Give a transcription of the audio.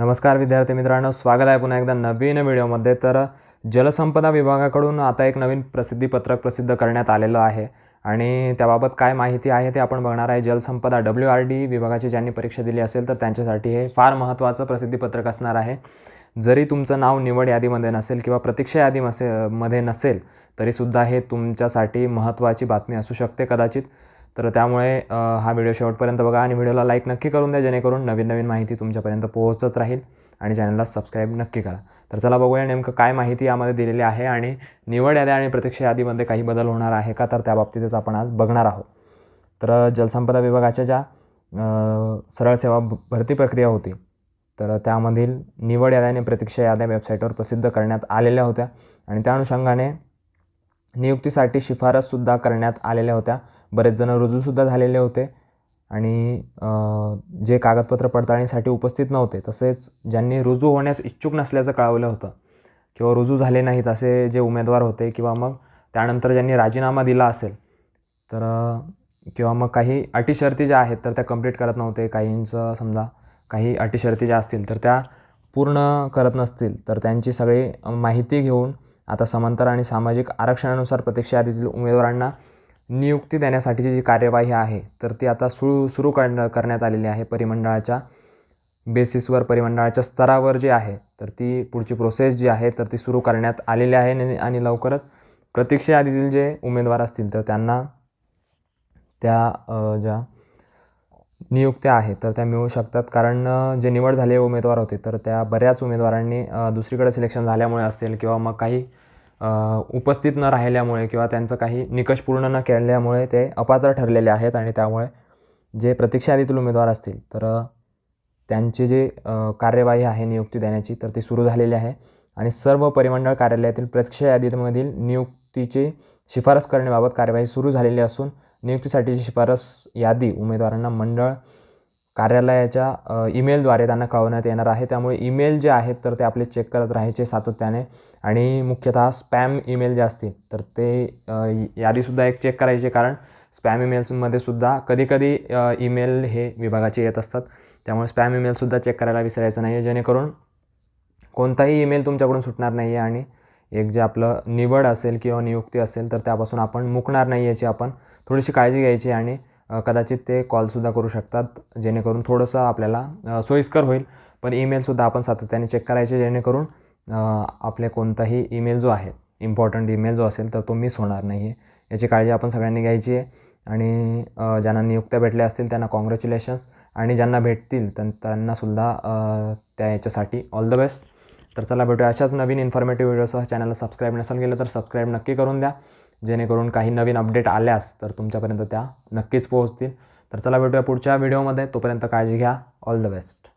नमस्कार विद्यार्थी मित्रांनो स्वागत आहे पुन्हा एकदा नवीन व्हिडिओमध्ये. तर जलसंपदा विभागाकडून आता एक नवीन प्रसिद्धीपत्रक प्रसिद्ध करण्यात आलेलं आहे. आणि त्याबाबत काय माहिती आहे ते आपण बघणार आहे. जलसंपदा डब्ल्यू आर डी विभागाची ज्यांनी परीक्षा दिली असेल तर त्यांच्यासाठी हे फार महत्त्वाचं प्रसिद्धीपत्रक असणार आहे. जरी तुमचं नाव निवड यादीमध्ये नसेल किंवा प्रतीक्षा यादी मध्ये नसेल तरीसुद्धा हे तुमच्यासाठी महत्त्वाची बातमी असू शकते कदाचित. तर त्यामुळे हा व्हिडिओ शेवटपर्यंत बघा आणि व्हिडिओला लाईक नक्की करून द्या जेणेकरून नवीन नवीन माहिती तुमच्यापर्यंत पोहोचत राहील आणि चॅनलला सबस्क्राईब नक्की करा. तर चला बघूया नेमकं काय माहिती यामध्ये दिलेली आहे आणि निवड याद्या आणि प्रतीक्षा यादीमध्ये काही बदल होणार आहे का तर त्या बाबतीतच आपण आज बघणार आहोत. तर जलसंपदा विभागाच्या ज्या सरळ सेवा भरती प्रक्रिया होती तर त्यामधील निवड याद्या आणि प्रतीक्षा याद्या वेबसाईटवर प्रसिद्ध करण्यात आलेल्या होत्या आणि त्या अनुषंगाने नियुक्तीसाठी शिफारससुद्धा करण्यात आलेल्या होत्या. बरेच जण रुजूसुद्धा झालेले होते. आणि जे कागदपत्र पडताळणीसाठी उपस्थित नव्हते तसेच ज्यांनी रुजू होण्यास इच्छुक नसल्याचं कळवलं होतं किंवा रुजू झाले नाहीत असे जे उमेदवार होते किंवा मग त्यानंतर ज्यांनी राजीनामा दिला असेल तर किंवा मग काही अटी शर्ती ज्या आहेत तर त्या कंप्लीट करत नव्हते. काहींचं समजा काही अटी शर्ती ज्या असतील तर त्या पूर्ण करत नसतील. तर त्यांची सगळी माहिती घेऊन आता समांतर आणि सामाजिक आरक्षणानुसार प्रतीक्षा यादीतील उमेदवारांना नियुक्ती देण्यासाठीची जी कार्यवाही आहे तर ती आता सुरू सुरू करण करण्यात आलेली आहे परिमंडळाच्या बेसिसवर परिमंडळाच्या स्तरावर जी आहे तर ती पुढची प्रोसेस जी आहे तर ती सुरू करण्यात आलेली आहे आणि- आणि लवकरच प्रतीक्षा यादीतील जे उमेदवार असतील तर त्यांना त्या ज्या नियुक्त्या आहेत तर त्या मिळू शकतात. कारण जे निवड झालेले उमेदवार होते तर त्या बऱ्याच उमेदवारांनी दुसरीकडे सिलेक्शन झाल्यामुळे असेल किंवा मग काही उपस्थित न राहिल्यामुळे किंवा त्यांचं काही निकष पूर्ण न केल्यामुळे ते अपात्र ठरलेले आहेत आणि त्यामुळे जे प्रतीक्षा यादीतील उमेदवार असतील तर त्यांची जी कार्यवाही आहे नियुक्ती देण्याची तर ती सुरू झालेली आहे. आणि सर्व परिमंडळ कार्यालयातील प्रतीक्षा यादीमधील नियुक्तीची शिफारस करण्याबाबत कार्यवाही सुरू झालेली असून नियुक्तीसाठीची शिफारस यादी उमेदवारांना मंडळ कार्यालयाच्या ईमेलद्वारे त्यांना कळवण्यात येणार आहे. त्यामुळे ईमेल जे आहेत तर ते आपले चेक करत राहायचे सातत्याने. आणि मुख्यतः स्पॅम ईमेल जे असतील तर ते यादीसुद्धा एक चेक करायचे. कारण स्पॅम ईमेल्समध्ये सुद्धा कधीकधी ईमेल हे विभागाचे येत असतात. त्यामुळे स्पॅम ईमेलसुद्धा चेक करायला विसरायचं नाही आहे जेणेकरून कोणताही ईमेल तुमच्याकडून सुटणार नाही आहे आणि एक जे आपलं निवड असेल किंवा नियुक्ती असेल तर त्यापासून आपण मुकणार नाही याची आपण थोडीशी काळजी घ्यायची. आणि कदाचित ते कॉलसुद्धा करू शकतात जेणेकरून थोडंसं आपल्याला सोयीस्कर होईल. पण ईमेलसुद्धा आपण सातत्याने चेक करायचे जेणेकरून आपले कोणताही ईमेल जो आहे इम्पॉर्टंट ईमेल जो असेल तर तो मिस होणार नाही आहे याची काळजी आपण सगळ्यांनी घ्यायची आहे. आणि ज्यांना नियुक्त्या भेटल्या असतील त्यांना कॉंग्रॅच्युलेशन्स आणि ज्यांना भेटतील त्यां त्यांनासुद्धा त्या याच्यासाठी ऑल द बेस्ट तर चला भेटूया अशाच नवीन इन्फॉर्मेटिव्ह व्हिडिओसह चॅनलला सबस्क्राईब नसेल गेलं तर सबस्क्राईब नक्की करून द्या. जेणेकरून काही नवीन अपडेट आल्यास तर तुमच्यापर्यंत त्या नक्कीच पोहोचतील. तर चला भेटूया पुढच्या व्हिडिओमध्ये. तोपर्यंत काळजी घ्या. All the best